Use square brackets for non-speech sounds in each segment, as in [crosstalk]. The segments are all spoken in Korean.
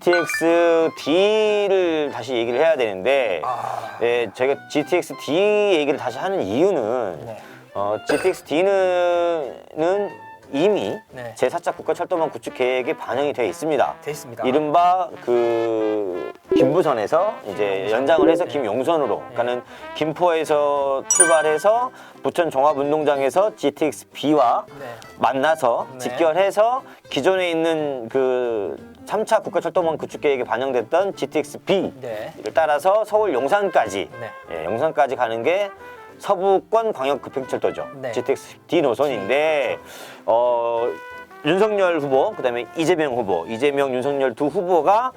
GTX D를 다시 얘기를 해야 되는데 아, 예, 저희가 GTX D 얘기를 다시 하는 이유는 네. 어, GTX D는 이미 네. 제4차 국가 철도망 구축 계획에 반영이 되어 있습니다. 돼 있습니다. 이른바 그 김부선에서 이제 연장을 해서 네. 김용선으로 그러니까는 김포에서 출발해서 부천 종합운동장에서 GTX B와 네. 만나서 네. 직결해서 기존에 있는 그 3차 국가철도망 구축 계획에 반영됐던 GTX B를 네. 따라서 서울 용산까지 네. 예, 용산까지 가는 게 서부권 광역 급행철도죠. 네. GTX D 노선인데 어, 윤석열 후보 그다음에 이재명 후보, 이재명 윤석열 두 후보가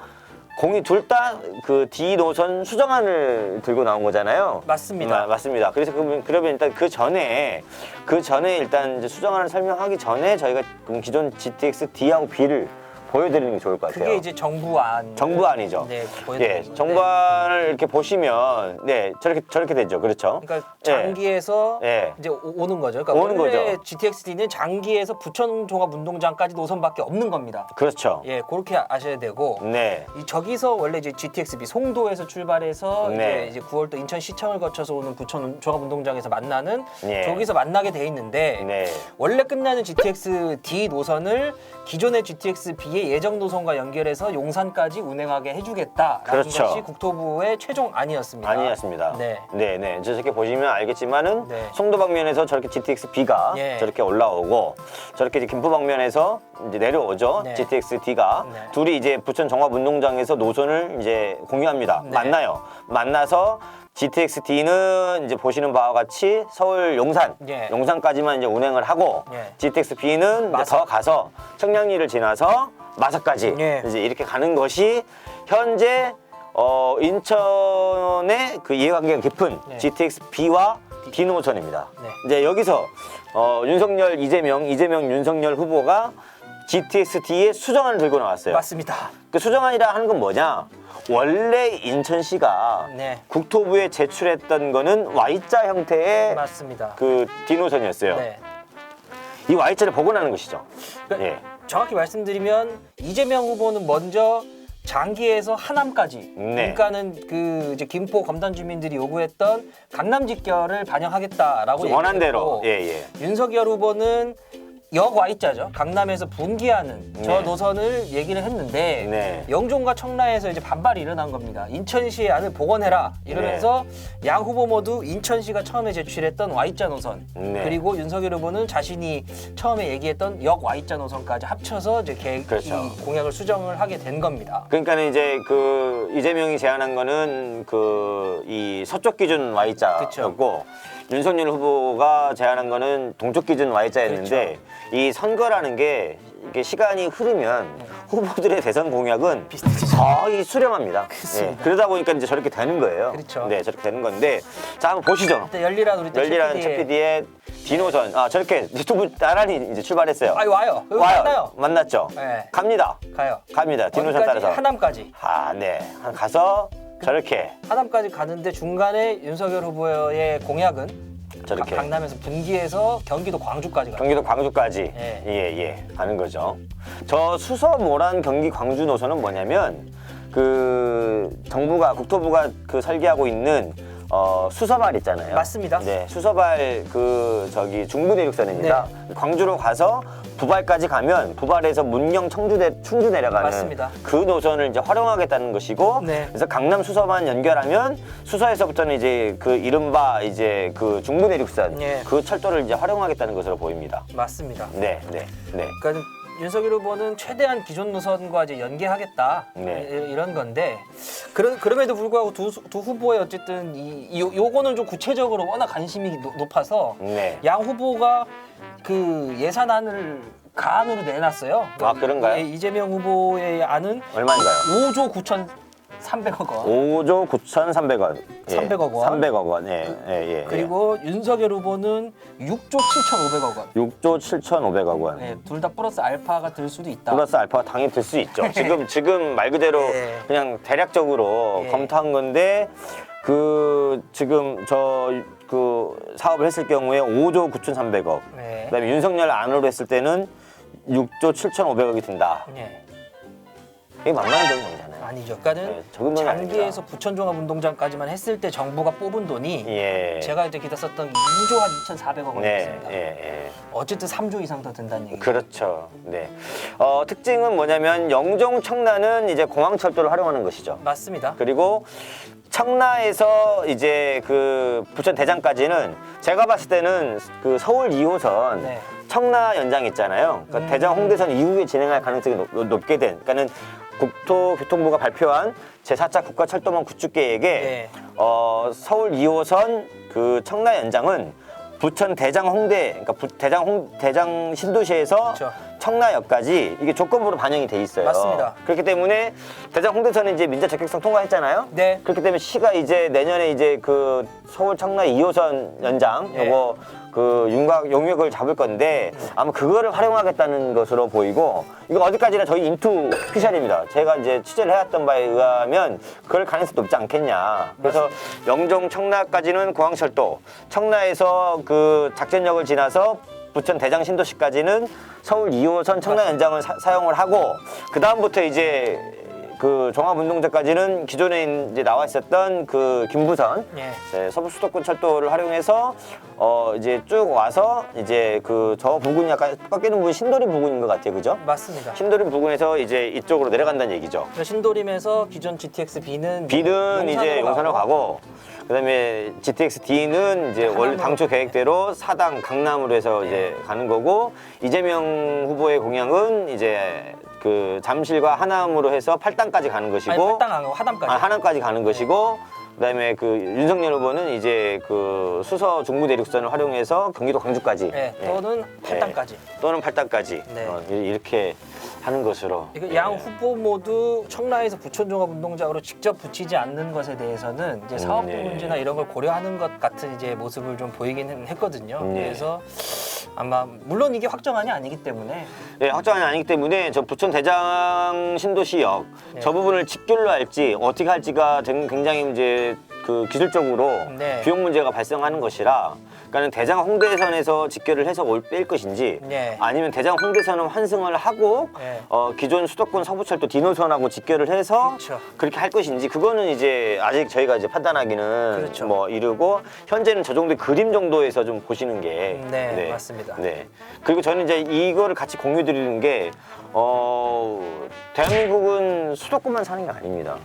공이 둘 다 그 D 노선 수정안을 들고 나온 거잖아요. 맞습니다. 마- 맞습니다. 그래서 그러면, 그러면 일단 그 전에 그 전에 일단 이제 수정안을 설명하기 전에 저희가 그럼 기존 GTX D하고 B를 보여드리는 게 좋을 것 같아요. 그게 이제 정부안. 정부안이죠. 네, 예, 보여드리는 건데. 정부안을 이렇게 보시면 네 저렇게 저렇게 되죠. 그렇죠. 그러니까 예. 장기에서 예. 이제 오- 오는 거죠. 그러니까 오는 원래 거죠. GTX-D는 장기에서 부천 종합 운동장까지 노선밖에 없는 겁니다. 그렇죠. 예, 그렇게 아셔야 되고 네. 이 저기서 원래 이제 GTX-B 송도에서 출발해서 네. 이제, 이제 9월도 인천 시청을 거쳐서 오는 부천 종합운동장에서 만나는 예. 저기서 만나게 돼 있는데 네. 원래 끝나는 GTX-D 노선을 기존의 GTX-B 의 예정 노선과 연결해서 용산까지 운행하게 해주겠다라는 그렇죠. 것이 국토부의 최종 안이었습니다. 아니었습니다. 네. 네, 네. 저렇게 보시면 알겠지만은 네. 송도 방면에서 저렇게 GTX B가 예. 저렇게 올라오고 저렇게 이제 김포 방면에서 이제 내려오죠. 네. GTX D가 네. 둘이 이제 부천 종합운동장에서 노선을 이제 공유합니다. 네. 만나요. 만나서 GTX D는 이제 보시는 바와 같이 서울 용산, 예. 용산까지만 이제 운행을 하고 예. GTX B는 이제 마석. 더 가서 청량리를 지나서 마석까지 예. 이제 이렇게 가는 것이 현재 어, 인천의 그 이해관계가 깊은 네. GTX B와 D 노선입니다. 네. 이제 여기서 어, 윤석열, 이재명, 이재명, 윤석열 후보가 GTX D의 수정안을 들고 나왔어요. 맞습니다. 그 수정안이라 하는 건 뭐냐? 원래 인천시가 네. 국토부에 제출했던 거는 Y자 형태의 맞습니다. 그 D 노선이었어요. 네. 이 Y자를 복원하는 것이죠. 그러니까 예. 정확히 말씀드리면 이재명 후보는 먼저 장기에서 하남까지 네. 그러니까는 그 이제 김포 검단 주민들이 요구했던 강남 직결을 반영하겠다라고 원한 대로. 얘기했고 예, 예. 윤석열 후보는 역 Y자죠. 강남에서 분기하는 저 네. 노선을 얘기를 했는데 네. 영종과 청라에서 이제 반발이 일어난 겁니다. 인천시의 안을 복원해라 이러면서 네. 양 후보 모두 인천시가 처음에 제출했던 Y자 노선 네. 그리고 윤석열 후보는 자신이 처음에 얘기했던 역 Y자 노선까지 합쳐서 이제 계획 그렇죠. 이 공약을 수정을 하게 된 겁니다. 그러니까 이제 그 이재명이 제안한 거는 그 이 서쪽 기준 Y자였고 윤석열 후보가 제안한 거는 동쪽 기준 Y자였는데 그렇죠. 이 선거라는 게 이게 시간이 흐르면 후보들의 대선 공약은 네. 비슷해지죠. 거의 수렴합니다. 예, 그러다 보니까 이제 저렇게 되는 거예요. 그렇죠. 네, 저렇게 되는 건데 자 한번 보시죠. 일단 열리란 우리 또 열리라는 최최 PD 의- 디노선 아 저렇게 유튜브 나란히 이제 출발했어요. 아이 와요. 여기 와요. 만나요. 만났죠. 네. 갑니다. 가요. 갑니다. 어디까지? 따라서. 하남까지. 아, 네. 한 가서 저렇게 하남까지 가는데 중간에 윤석열 후보의 공약은 저렇게 가- 강남에서 분기해서 경기도 광주까지 가요. 경기도 광주까지 예. 예, 예, 가는 거죠. 저 수서 모란 경기 광주 노선은 뭐냐면 그 정부가 국토부가 그 설계하고 있는 어, 수서발 있잖아요. 맞습니다. 네, 수서발 그 저기 중부 내륙선입니다. 네. 광주로 가서 부발까지 가면 부발에서 문경 청주 내 충주 내려가는 맞습니다. 그 노선을 이제 활용하겠다는 것이고 네. 그래서 강남 수서만 연결하면 수서에서부터는 이제 그 이른바 이제 그 중부 내륙선 네. 그 철도를 이제 활용하겠다는 것으로 보입니다. 맞습니다. 네, 네, 네. 그러니까 윤석열 후보는 최대한 기존 노선과 이제 연계하겠다 네. 이- 이런 건데 그런 그럼에도 불구하고 두, 수- 두 후보의 어쨌든 이, 이 요- 요거는 좀 구체적으로 워낙 관심이 노- 높아서 네. 양 후보가 그 예산안을 가안으로 내놨어요. 아, 그런가요? 예, 이재명 후보의 안은 얼마인가요? 5조 9,300억 원. 5조 9,300원. 300억 원. 300억 원. 예, 예, 예. 그리고 윤석열 후보는 6조 7,500억 원. 6조 7,500억 원. 네, 둘다 플러스 알파가 들 수도 있다. 플러스 알파가 당연히 들 수 있죠. [laughs] 지금 지금 말 그대로 네. 그냥 대략적으로 네. 검토한 건데 그 지금 저 그 사업을 했을 경우에 5조 9,300억. 네. 그다음에 윤석열 안으로 했을 때는 6조 7,500억이 든다. 네. 이게 만만한 돈이 아니잖아요. 아니죠. 그러니까는 네, 적은 장기에서 아닙니다. 부천종합운동장까지만 했을 때 정부가 뽑은 돈이 예. 제가 이제 기사 썼던 게 2조 한 2,400억 네, 원이었습니다. 예, 예. 어쨌든 3조 이상 더 든다는 얘기죠. 그렇죠. 네. 어, 특징은 뭐냐면 영종 청라는 이제 공항 철도를 활용하는 것이죠. 맞습니다. 그리고 청라에서 이제 그 부천 대장까지는 제가 봤을 때는 그 서울 2호선 네. 청라 연장 있잖아요. 그러니까 음. 대장 홍대선 이후에 진행할 가능성이 높, 높게 된. 그러니까는 국토교통부가 발표한 제4차 국가철도망 구축 계획에 네. 어, 서울 2호선 그 청라 연장은 부천 대장 홍대, 그러니까 부- 대장 홍 대장 신도시에서 그렇죠. 청라역까지 이게 조건부로 반영이 돼 있어요. 맞습니다. 그렇기 때문에 대장 홍대선은 이제 민자 적격성 통과했잖아요. 네. 그렇기 때문에 시가 이제 내년에 이제 그 서울 청라 2호선 연장 네. 요거 그 윤곽 용역을 잡을 건데 아마 그거를 활용하겠다는 것으로 보이고 이거 어디까지나 저희 인투 스페셜입니다. 제가 이제 취재를 해왔던 바에 의하면 그럴 가능성이 높지 않겠냐. 그래서 영종 청라까지는 공항철도, 청라에서 그 작전역을 지나서 부천 대장 신도시까지는 서울 2호선 청라 연장을 사, 사용을 하고 그 다음부터 이제 그 종합운동장까지는 기존에 이제 나와 있었던 그 김부선 예. 네, 서부 수도권 철도를 활용해서 어 이제 쭉 와서 이제 그 저 부근이 약간 꺾이는 부분 신도림 부근인 것 같아요, 그죠? 맞습니다. 신도림 부근에서 이제 이쪽으로 내려간다는 얘기죠. 신도림에서 기존 GTX B는 B는 이제 용산으로 가고 그다음에 GTX D는 이제 원래. 당초 계획대로 사당 강남으로 해서 이제 가는 거고 이재명 후보의 공약은 이제 그 잠실과 하남으로 해서 팔당까지 가는 것이고 아니 팔당 안 하담까지. 아, 하남까지 가는 것이고 그다음에 그 윤석열 후보는 이제 그 수서 중부 대륙선을 활용해서 경기도 광주까지 네, 예. 또는 팔당까지. 또는 팔당까지 네. 어, 이렇게 하는 것으로 이거 예. 양 후보 모두 청라에서 부천종합운동장으로 직접 붙이지 않는 것에 대해서는 이제 사업부 네. 문제나 이런 걸 고려하는 것 같은 이제 모습을 좀 보이긴 했- 했거든요. 네. 그래서 아마 물론 이게 확정안이 아니기 때문에 예, 확정이 아니기 때문에 저 부천 대장 신도시역 네. 저 부분을 직결로 할지 어떻게 할지가 등- 굉장히 이제 그 기술적으로 네. 비용 문제가 발생하는 것이라 그러니까는 대장 홍대선에서 직결을 해서 올 뺄 것인지 네. 아니면 대장 홍대선은 환승을 하고 네. 어, 기존 수도권 서부철도 디노선하고 직결을 해서 그렇죠. 그렇게 할 것인지 그거는 이제 아직 저희가 이제 판단하기는 그렇죠. 뭐 이르고 현재는 저 정도의 그림 정도에서 좀 보시는 게 네, 맞습니다. 네. 그리고 저는 이제 이거를 같이 공유 드리는 게 어, 대한민국은 수도권만 사는 게 아닙니다.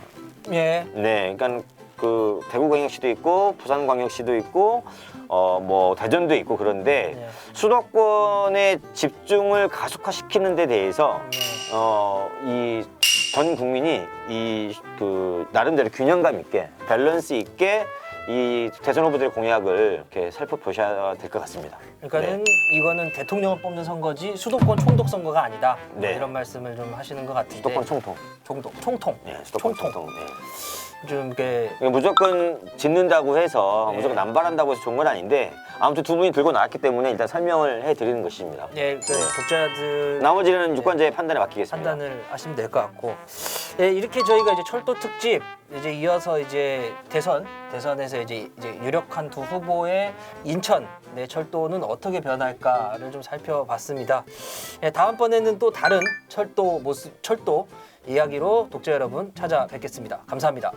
예. 네. 그러니까 그 대구광역시도 있고 부산광역시도 있고 어 뭐 대전도 있고 그런데 네. 수도권의 집중을 가속화시키는 데 대해서 네. 어, 이 전 국민이 이 그 나름대로 균형감 있게 밸런스 있게 이 대선 후보들의 공약을 이렇게 살펴보셔야 될 것 같습니다. 그러니까는 이거는 대통령을 뽑는 선거지 수도권 총독 선거가 아니다. 뭐 네. 이런 말씀을 좀 하시는 것 같은데. 수도권 총통. 총독, 총통. 네, 수도권 총통. 총통. 네. 좀 이렇게 이게 무조건 짓는다고 해서 네. 무조건 남발한다고 해서 좋은 건 아닌데 아무튼 두 분이 들고 나왔기 때문에 일단 설명을 해드리는 것입니다. 예, 그 네. 독자들 나머지는 유권자의 판단에 맡기겠습니다. 판단을 하시면 될 것 같고 예, 이렇게 저희가 이제 철도 특집 이제 이어서 이제 대선 대선에서 이제 이제 유력한 두 후보의 인천 내 철도는 어떻게 변할까를 좀 살펴봤습니다. 예, 다음번에는 또 다른 철도 모습 철도 이야기로 독자 여러분 찾아뵙겠습니다. 감사합니다.